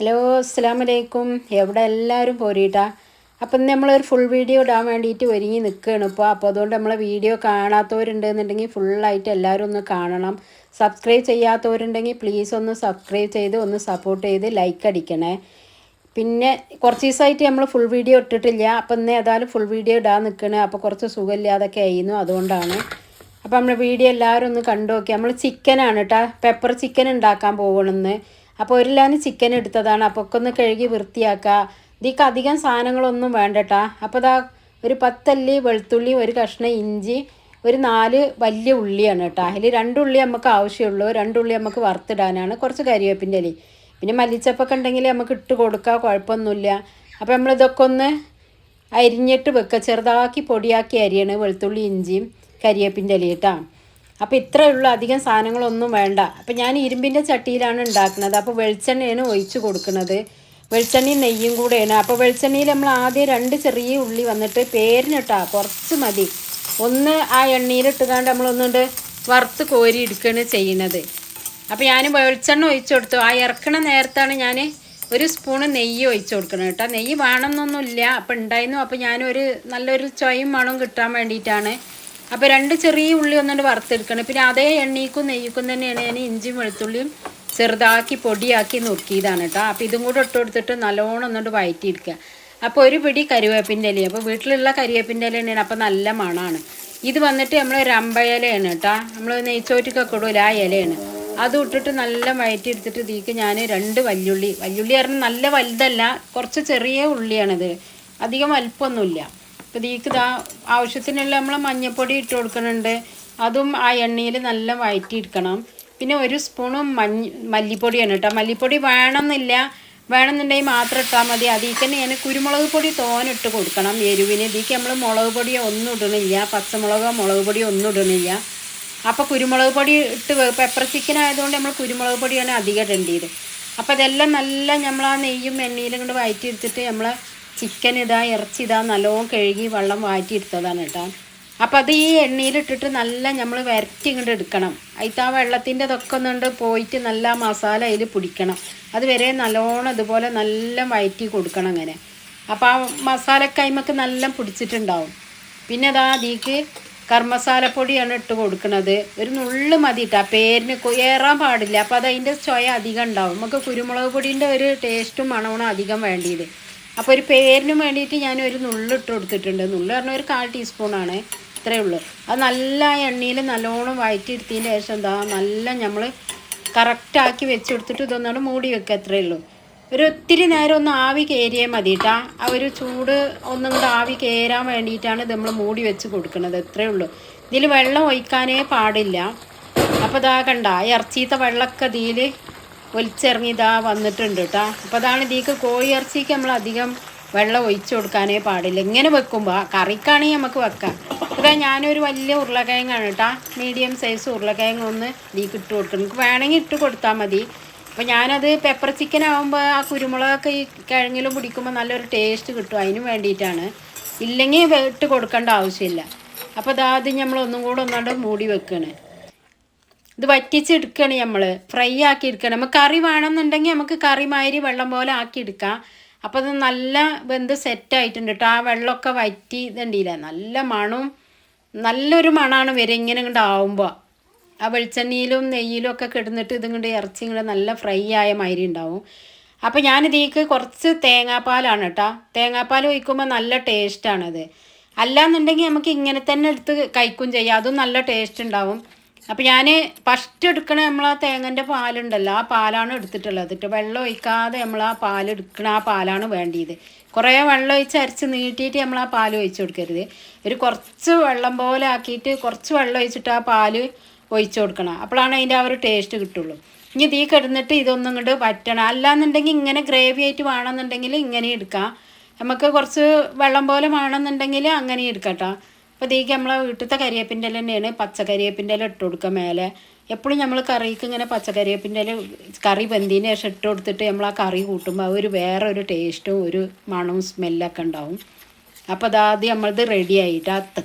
Hello അസ്സാം വലൈക്കും എവിടെ എല്ലാവരും പോരീട്ടാ? അപ്പം ഇന്ന് നമ്മളൊരു ഫുൾ വീഡിയോ ഇടാൻ വേണ്ടിയിട്ട് ഒരുങ്ങി നിൽക്കുകയാണ് ഇപ്പോൾ അപ്പോൾ അതുകൊണ്ട് നമ്മളെ വീഡിയോ കാണാത്തവരുണ്ടെന്നുണ്ടെങ്കിൽ ഫുള്ളായിട്ട് എല്ലാവരും ഒന്ന് കാണണം. സബ്സ്ക്രൈബ് ചെയ്യാത്തവരുണ്ടെങ്കിൽ പ്ലീസ് ഒന്ന് സബ്സ്ക്രൈബ് ചെയ്ത് ഒന്ന് സപ്പോർട്ട് ചെയ്ത് ലൈക്ക് അടിക്കണേ. പിന്നെ കുറച്ച് ദിവസമായിട്ട് നമ്മൾ ഫുൾ വീഡിയോ ഇട്ടിട്ടില്ല. അപ്പം ഇന്ന് ഏതായാലും ഫുൾ വീഡിയോ ഇടാൻ നിൽക്കണേ അപ്പോൾ കുറച്ച് സുഖമില്ലാതൊക്കെ ആയിരുന്നു അതുകൊണ്ടാണ്. അപ്പോൾ നമ്മൾ വീഡിയോ എല്ലാവരും ഒന്ന് കണ്ടു നോക്കി നമ്മൾ ചിക്കനാണ് കേട്ടോ പെപ്പർ ചിക്കൻ ഉണ്ടാക്കാൻ പോകണമെന്ന് അപ്പോൾ ഒരു ലാന് ചിക്കൻ എടുത്തതാണ്. അപ്പോൾ ഒക്കെ ഒന്ന് കഴുകി വൃത്തിയാക്കുക ഇതിക്ക് അധികം സാധനങ്ങളൊന്നും വേണ്ടട്ടാ. അപ്പോൾ ഇതാ ഒരു പത്തല്ലി വെളുത്തുള്ളി ഒരു കഷ്ണം ഇഞ്ചി ഒരു നാല് വലിയ ഉള്ളിയാണ് കേട്ടോ. അതിൽ രണ്ടുള്ളി നമുക്ക് ആവശ്യമുള്ളൂ. രണ്ടുള്ളി നമുക്ക് വറുത്തിടാനാണ്. കുറച്ച് കരിവേപ്പിന്റെ ഇലി പിന്നെ മല്ലിച്ചപ്പൊക്കെ ഉണ്ടെങ്കിൽ നമുക്ക് ഇട്ട് കൊടുക്കുക കുഴപ്പമൊന്നുമില്ല. അപ്പോൾ നമ്മളിതൊക്കെ ഒന്ന് അരിഞ്ഞിട്ട് വെക്കുക. ചെറുതാക്കി പൊടിയാക്കി അരിയാണ്. വെളുത്തുള്ളി ഇഞ്ചിയും കരിവേപ്പിന്റെ ഇല കേട്ടോ. അപ്പോൾ ഇത്രയേ ഉള്ളൂ അധികം സാധനങ്ങളൊന്നും വേണ്ട. അപ്പോൾ ഞാൻ ഇരുമ്പിന്റെ ചട്ടിയിലാണ് ഉണ്ടാക്കുന്നത്. അപ്പോൾ വെളിച്ചെണ്ണയാണ് ഒഴിച്ച് കൊടുക്കുന്നത്. വെളിച്ചെണ്ണയും നെയ്യും കൂടെയാണ്. അപ്പോൾ വെളിച്ചെണ്ണയിൽ നമ്മൾ ആദ്യം രണ്ട് ചെറിയ ഉള്ളി വന്നിട്ട് പേരിനിട്ടാ കുറച്ച് മതി. ഒന്ന് ആ എണ്ണയിലിട്ടുകൊണ്ട് നമ്മളൊന്നുകൊണ്ട് വറുത്ത് കോരി എടുക്കുകയാണ് ചെയ്യുന്നത്. അപ്പോൾ ഞാൻ വെളിച്ചെണ്ണ ഒഴിച്ചു കൊടുത്തു. ആ ഇറക്കണ നേരത്താണ് ഞാൻ ഒരു സ്പൂണ് നെയ്യ് ഒഴിച്ചു കൊടുക്കണം കേട്ടോ. നെയ്യ് വേണമെന്നൊന്നുമില്ല. അപ്പോൾ ഉണ്ടായിരുന്നു. അപ്പോൾ ഞാനൊരു നല്ലൊരു ചൊയും മണവും കിട്ടാൻ വേണ്ടിയിട്ടാണ് അപ്പോൾ രണ്ട് ചെറിയ ഉള്ളി ഒന്നുകൊണ്ട് വറുത്തെടുക്കണം. പിന്നെ അതേ എണ്ണയ്ക്കും നെയ്യ്ക്കും തന്നെയാണ് ഞാൻ ഇഞ്ചിയും വെളുത്തുള്ളിയും ചെറുതാക്കി പൊടിയാക്കി നുറുക്കിയതാണ് കേട്ടോ. അപ്പോൾ ഇതും കൂടെ ഇട്ട് കൊടുത്തിട്ട് നല്ലോണം ഒന്നുകൊണ്ട് വഴറ്റിയെടുക്കുക അപ്പോൾ ഒരു പിടി കരുവേപ്പിന്റെ ഇല അപ്പോൾ വീട്ടിലുള്ള കരുവേപ്പിന്റെ ഇല തന്നെയാണ്. അപ്പോൾ നല്ല മണമാണ്. ഇത് വന്നിട്ട് നമ്മൾ രമ്പ ഇലയാണ് കേട്ടോ. നമ്മൾ നെയ്ച്ചോറ്റിക്കൊക്കെ ഇടൂല ആ ഇലയാണ്. അത് ഇട്ടിട്ട് നല്ല വഴറ്റി എടുത്തിട്ട് ഇതിലേക്ക് ഞാൻ രണ്ട് വല്യുള്ളി. വല്യുള്ളി പറഞ്ഞാൽ നല്ല വലുതല്ല കുറച്ച് ചെറിയ ഉള്ളിയാണിത്. അധികം വലിപ്പമൊന്നുമില്ല. ഇതിലേക്ക് ഇതാ ആവശ്യത്തിനുള്ള നമ്മൾ മഞ്ഞൾപ്പൊടി ഇട്ട് കൊടുക്കുന്നുണ്ട്. അതും ആ എണ്ണയിൽ നല്ല വഴറ്റിയെടുക്കണം പിന്നെ ഒരു സ്പൂണും മഞ്ഞ മല്ലിപ്പൊടിയാണ് കേട്ടോ. മല്ലിപ്പൊടി വേണമെന്നില്ല. വേണമെന്നുണ്ടെങ്കിൽ മാത്രം ഇട്ടാൽ മതി. അതിൽ തന്നെ ഞാൻ കുരുമുളക് പൊടി തോനിട്ട് കൊടുക്കണം. എരിവിന് ഇതിലേക്ക് നമ്മൾ മുളക് പൊടിയോ ഒന്നും ഇടണില്ല. പച്ചമുളകോ മുളക് പൊടിയോ ഒന്നും ഇടണില്ല. അപ്പോൾ കുരുമുളക് പൊടി ഇട്ട് പെപ്പർ ചിക്കൻ ആയതുകൊണ്ട് നമ്മൾ കുരുമുളക് പൊടിയാണ് അധികം ഇടേണ്ടത് അപ്പോൾ ഇതെല്ലാം നല്ല നമ്മൾ ആ നെയ്യും എണ്ണയിലും കൊണ്ട് വഴറ്റിയെടുത്തിട്ട് നമ്മൾ ചിക്കൻ ഇതാ ഇറച്ചി ഇതാ നല്ലോണം കഴുകി വെള്ളം വാറ്റിയെടുത്തതാണ് കേട്ടോ. അപ്പോൾ അത് ഈ എണ്ണയിലിട്ടിട്ട് നല്ല നമ്മൾ വരട്ടി ഇങ്ങോട്ട് എടുക്കണം. അതിൽ ആ വെള്ളത്തിന്റെ ഇതൊക്കെ ഒന്നുകൊണ്ട് പോയിട്ട് നല്ല മസാല അതിൽ പിടിക്കണം. അതുവരെ നല്ലോണം ഇതുപോലെ നല്ല വയറ്റി കൊടുക്കണം അങ്ങനെ. അപ്പോൾ ആ മസാലക്കൈമക്ക് നല്ല പിടിച്ചിട്ടുണ്ടാവും. പിന്നെ അതാ അതിക്ക് കർമ്മസാലപ്പൊടിയാണ് ഇട്ട് കൊടുക്കുന്നത് ഒരു നുള്ള് മതി ഇട്ടാ പേരിന് ഏറാൻ പാടില്ല. അപ്പോൾ അത് അതിന്റെ അധികം ഉണ്ടാവും. നമുക്ക് കുരുമുളക് പൊടീന്റെ ഒരു ടേസ്റ്റും മണമാണ് അധികം വേണ്ടിയത് അപ്പോൾ ഒരു പേരിന് വേണ്ടിയിട്ട് ഞാൻ ഒരു നുള്ളിട്ട് കൊടുത്തിട്ടുണ്ട്. നുള്ള് പറഞ്ഞാൽ ഒരു കാൽ ടീസ്പൂണാണ് ഇത്രയേ ഉള്ളൂ. അത് നല്ല എണ്ണയിൽ നല്ലോണം വഴറ്റിയെടുത്തതിന് ശേഷം എന്താ നല്ല നമ്മൾ കറക്റ്റാക്കി വെച്ച് കൊടുത്തിട്ട് ഇതൊന്നാണ് മൂടി വെക്കുക അത്രയേ ഉള്ളൂ. ഒരു ഒത്തിരി നേരം ഒന്ന് ആവി കയറിയാൽ മതി കേട്ടാ ആ ഒരു ചൂട് ഒന്നും കൂടെ ആവി കയറാൻ വേണ്ടിയിട്ടാണ് ഇത് നമ്മൾ മൂടി വെച്ച് കൊടുക്കുന്നത് ഇത്രയേ ഉള്ളൂ. ഇതിൽ വെള്ളം ഒഴിക്കാനേ പാടില്ല. അപ്പോൾ ഇതാ കണ്ട ഇറച്ചീത്ത വെള്ളമൊക്കെ ഇതിൽ ഒലിച്ചിറങ്ങി ഇതാ വന്നിട്ടുണ്ട് കേട്ടോ അപ്പോൾ അതാണ് ഇതിക്ക് കോഴി ഇറച്ചിക്ക് നമ്മൾ അധികം വെള്ളം ഒഴിച്ചു കൊടുക്കാനേ പാടില്ല. ഇങ്ങനെ വെക്കുമ്പോൾ കറിക്കാണെങ്കിൽ നമുക്ക് വെക്കാം. ഇതാ ഞാനൊരു വലിയ ഉരുളക്കിഴങ്ങാണ് കേട്ടോ മീഡിയം സൈസ് ഉരുളക്കിഴങ്ങ് ഒന്ന് ഇതിക്ക് ഇട്ട് കൊടുക്കണം. നമുക്ക് വേണമെങ്കിൽ ഇട്ട് കൊടുത്താൽ മതി. അപ്പോൾ ഞാനത് പെപ്പർ ചിക്കൻ ആകുമ്പോൾ ആ കുരുമുളകൊക്കെ ഈ കിഴങ്ങിലും പിടിക്കുമ്പോൾ നല്ലൊരു ടേസ്റ്റ് കിട്ടും. അതിന് വേണ്ടിയിട്ടാണ്. ഇല്ലെങ്കിൽ ഇട്ട് കൊടുക്കേണ്ട ആവശ്യമില്ല. അപ്പോൾ ഇതാ അത് നമ്മൾ ഒന്നും കൂടെ ഒന്നാണ്ട് മൂടി വെക്കുകയാണ് ഇത് വറ്റിച്ചെടുക്കുകയാണ് നമ്മൾ ഫ്രൈ ആക്കി എടുക്കണം നമുക്ക് കറി വേണമെന്നുണ്ടെങ്കിൽ നമുക്ക് കറി മാതിരി വെള്ളം പോലെ ആക്കി എടുക്കാം അപ്പോൾ അത് നല്ല വെന്ത് സെറ്റായിട്ടുണ്ട് കേട്ടോ ആ വെള്ളമൊക്കെ വറ്റി ഇതുണ്ടില്ല നല്ല മണവും നല്ലൊരു മണമാണ് വരെ ഇങ്ങനെ ഇങ്ങോട്ട് ആവുമ്പോൾ ആ വെളിച്ചെണ്ണയിലും നെയ്യിലും ഒക്കെ കിടന്നിട്ട് ഇതിങ്ങോട്ട് ഇറച്ചി ഇങ്ങോട്ട് നല്ല ഫ്രൈ ആയ മാതിരി ഉണ്ടാവും. അപ്പോൾ ഞാനിതേക്ക് കുറച്ച് തേങ്ങാപ്പാലാണ് കേട്ടോ തേങ്ങാപ്പാൽ ഒഴിക്കുമ്പോൾ നല്ല ടേസ്റ്റാണത് അല്ലാന്നുണ്ടെങ്കിൽ നമുക്ക് ഇങ്ങനെ തന്നെ എടുത്ത് കഴിക്കും ചെയ്യാം. അതും നല്ല ടേസ്റ്റ് ഉണ്ടാവും. അപ്പോൾ ഞാൻ ഫസ്റ്റ് എടുക്കണ നമ്മൾ ആ തേങ്ങന്റെ പാലുണ്ടല്ലോ ആ പാലാണ് എടുത്തിട്ടുള്ളത്. കേട്ടോ വെള്ളം ഒഴിക്കാതെ നമ്മൾ ആ പാൽ എടുക്കണ ആ പാലാണ് വേണ്ടിയത്. കുറേ വെള്ളം ഒഴിച്ച് അരച്ച് നീട്ടിയിട്ട് നമ്മൾ ആ പാൽ ഒഴിച്ച് കൊടുക്കരുത്. ഒരു കുറച്ച് വെള്ളം പോലെ ആക്കിയിട്ട് കുറച്ച് വെള്ളം ഒഴിച്ചിട്ട് ആ പാൽ ഒഴിച്ച് കൊടുക്കണം. അപ്പോഴാണ് അതിന്റെ ആ ഒരു ടേസ്റ്റ് കിട്ടുള്ളൂ. ഇനി തീ കിടന്നിട്ട് ഇതൊന്നും ഇങ്ങോട്ട് വറ്റണം. അല്ലാന്നുണ്ടെങ്കിൽ ഇങ്ങനെ ഗ്രേവി ആയിട്ട് വേണമെന്നുണ്ടെങ്കിൽ ഇങ്ങനെ എടുക്കാം. നമുക്ക് കുറച്ച് വെള്ളം പോലെ വേണമെന്നുണ്ടെങ്കിൽ അങ്ങനെ എടുക്കട്ടോ അപ്പോൾ ഇതേക്ക് നമ്മളെ വീട്ടിലത്തെ കരിയേപ്പിന്റെ ഇല തന്നെയാണ് പച്ചക്കരിയേപ്പിന്റെ ഇല ഇട്ട് കൊടുക്കുക മേലെ. എപ്പോഴും നമ്മൾ കറിക്ക് ഇങ്ങനെ പച്ചക്കറിയേപ്പിന്റെ ഇല കറി വെന്തതിന് ശേഷം ഇട്ട് കൊടുത്തിട്ട് നമ്മൾ ആ കറി കൂട്ടുമ്പോൾ ഒരു വേറെ ഒരു ടേസ്റ്റും ഒരു മണവും സ്മെല്ലൊക്കെ ഉണ്ടാവും. അപ്പോൾ അതാദ്യം നമ്മളത് റെഡി ആയിട്ട് അത്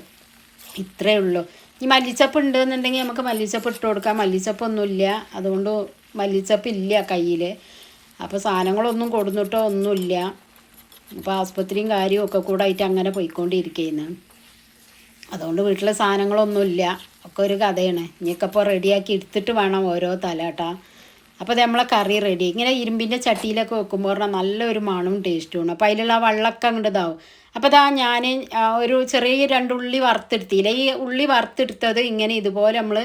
ഇത്രയേ ഉള്ളൂ. ഈ മല്ലിച്ചപ്പ് ഉണ്ട് എന്നുണ്ടെങ്കിൽ നമുക്ക് മല്ലിച്ചപ്പ് ഇട്ട് കൊടുക്കാം. മല്ലിച്ചപ്പൊന്നുമില്ല അതുകൊണ്ട് മല്ലിച്ചപ്പ് ഇല്ല കയ്യിൽ അപ്പോൾ സാധനങ്ങളൊന്നും കൊടുന്നിട്ടോ ഒന്നുമില്ല. അപ്പോൾ ആസ്പത്രിയും കാര്യവും ഒക്കെ കൂടെ ആയിട്ട് അങ്ങനെ പോയിക്കൊണ്ടിരിക്കുന്നു അതുകൊണ്ട് വീട്ടിലെ സാധനങ്ങളൊന്നുമില്ല. ഒക്കെ ഒരു കഥയാണ്. ഇനിയൊക്കെ റെഡിയാക്കി എടുത്തിട്ട് വേണം ഓരോ തലാട്ട. അപ്പോൾ നമ്മളെ കറി റെഡി ഇങ്ങനെ ഇരുമ്പിന്റെ ചട്ടിയിലൊക്കെ വെക്കുമ്പോൾ പറഞ്ഞാൽ നല്ലൊരു മണവും ടേസ്റ്റും ആണ്. അപ്പോൾ അതിലുള്ള വെള്ളമൊക്കെ അങ്ങോട്ട് ഇതാവും. അപ്പോൾ അതാ ഞാൻ ഒരു ചെറിയ രണ്ട് ഉള്ളി വറുത്തെടുത്തില്ല ഈ ഉള്ളി വറുത്തെടുത്തത് ഇങ്ങനെ ഇതുപോലെ നമ്മൾ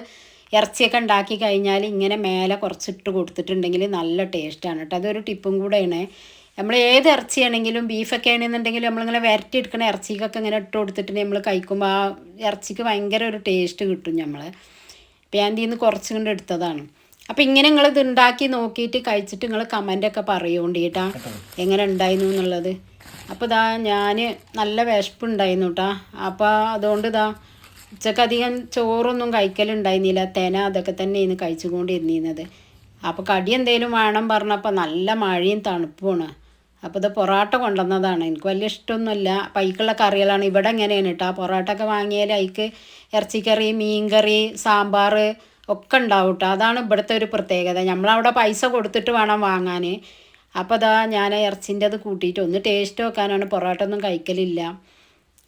ഇറച്ചിയൊക്കെ ഉണ്ടാക്കി കഴിഞ്ഞാൽ ഇങ്ങനെ മേലെ കുറച്ചിട്ട് കൊടുത്തിട്ടുണ്ടെങ്കിൽ നല്ല ടേസ്റ്റാണ് കേട്ടോ അതൊരു ടിപ്പും കൂടെയാണ്. നമ്മൾ ഏത് ഇറച്ചിയാണെങ്കിലും ബീഫൊക്കെ ആണെന്നുണ്ടെങ്കിലും നമ്മളിങ്ങനെ എടുക്കണ ഇറച്ചിക്കൊക്കെ ഇങ്ങനെ ഇട്ട് കൊടുത്തിട്ട് നമ്മൾ കഴിക്കുമ്പോൾ ആ ഇറച്ചിക്ക് ഭയങ്കര ഒരു ടേസ്റ്റ് കിട്ടും നമ്മൾ ഇതിൽ നിന്ന് കുറച്ചും കൊണ്ട് എടുത്തതാണ്. അപ്പം ഇങ്ങനെ നിങ്ങൾ ഇത് ഉണ്ടാക്കി നോക്കിയിട്ട് കഴിച്ചിട്ട് നിങ്ങൾ കമന്റൊക്കെ പറയുകൊണ്ട് കേട്ടാ എങ്ങനെ ഉണ്ടായിരുന്നു എന്നുള്ളത്. അപ്പോൾ ഇതാ ഞാൻ നല്ല വിശപ്പുണ്ടായിരുന്നു കേട്ടാ അപ്പോൾ അതുകൊണ്ട് ഇതാ ഉച്ചയ്ക്ക് അധികം ചോറൊന്നും കഴിക്കലുണ്ടായിരുന്നില്ല തേന അതൊക്കെ തന്നെ ഇന്ന് കഴിച്ചുകൊണ്ടിരുന്നിരുന്നത് അപ്പോൾ കടി എന്തെങ്കിലും വേണം പറഞ്ഞപ്പോൾ നല്ല മഴയും തണുപ്പുമാണ്. അപ്പോൾ ഇത് പൊറോട്ട കൊണ്ടുവന്നതാണ്. എനിക്ക് വലിയ ഇഷ്ടമൊന്നുമില്ല. പൈക്കുള്ള കറികളാണ്. ഇവിടെ എങ്ങനെയാണ് കേട്ടോ പൊറോട്ട ഒക്കെ വാങ്ങിയാൽ അതിക്ക് ഇറച്ചിക്കറി മീൻകറി സാമ്പാർ ഒക്കെ ഉണ്ടാവും കേട്ടോ അതാണ് ഇവിടുത്തെ ഒരു പ്രത്യേകത. നമ്മളവിടെ പൈസ കൊടുത്തിട്ട് വേണം വാങ്ങാൻ അപ്പോൾ അതാ ഞാൻ ഇറച്ചിന്റെ അത് കൂട്ടിയിട്ട് ഒന്ന് ടേസ്റ്റ് നോക്കാനാണ് പൊറോട്ട ഒന്നും കഴിക്കലില്ല.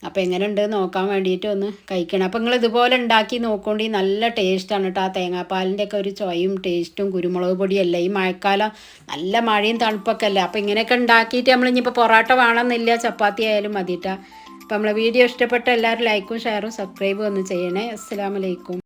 അപ്പോൾ എങ്ങനെ ഉണ്ട് നോക്കാൻ വേണ്ടിയിട്ട് ഒന്ന് കഴിക്കണം. അപ്പോൾ നിങ്ങൾ ഇതുപോലെ ഉണ്ടാക്കി നോക്കൊണ്ടി നല്ല ടേസ്റ്റാണ് കേട്ടോ ആ തേങ്ങാപ്പാലിന്റെ ഒക്കെ ഒരു ചൊയും ടേസ്റ്റും കുരുമുളക് പൊടിയല്ല? ഈ മഴക്കാലം നല്ല മഴയും തണുപ്പൊക്കെ അല്ലേ? അപ്പോൾ ഇങ്ങനെയൊക്കെ ഉണ്ടാക്കിയിട്ട് നമ്മൾ ഇനിയിപ്പോൾ പൊറോട്ട വേണമെന്നില്ല ചപ്പാത്തി ആയാലും മതിട്ടാ. അപ്പോൾ നമ്മളെ വീഡിയോ ഇഷ്ടപ്പെട്ട എല്ലാവരും ലൈക്കും ഷെയറും സബ്സ്ക്രൈബും ഒന്ന് ചെയ്യണേ. അസ്സാം വലൈക്കും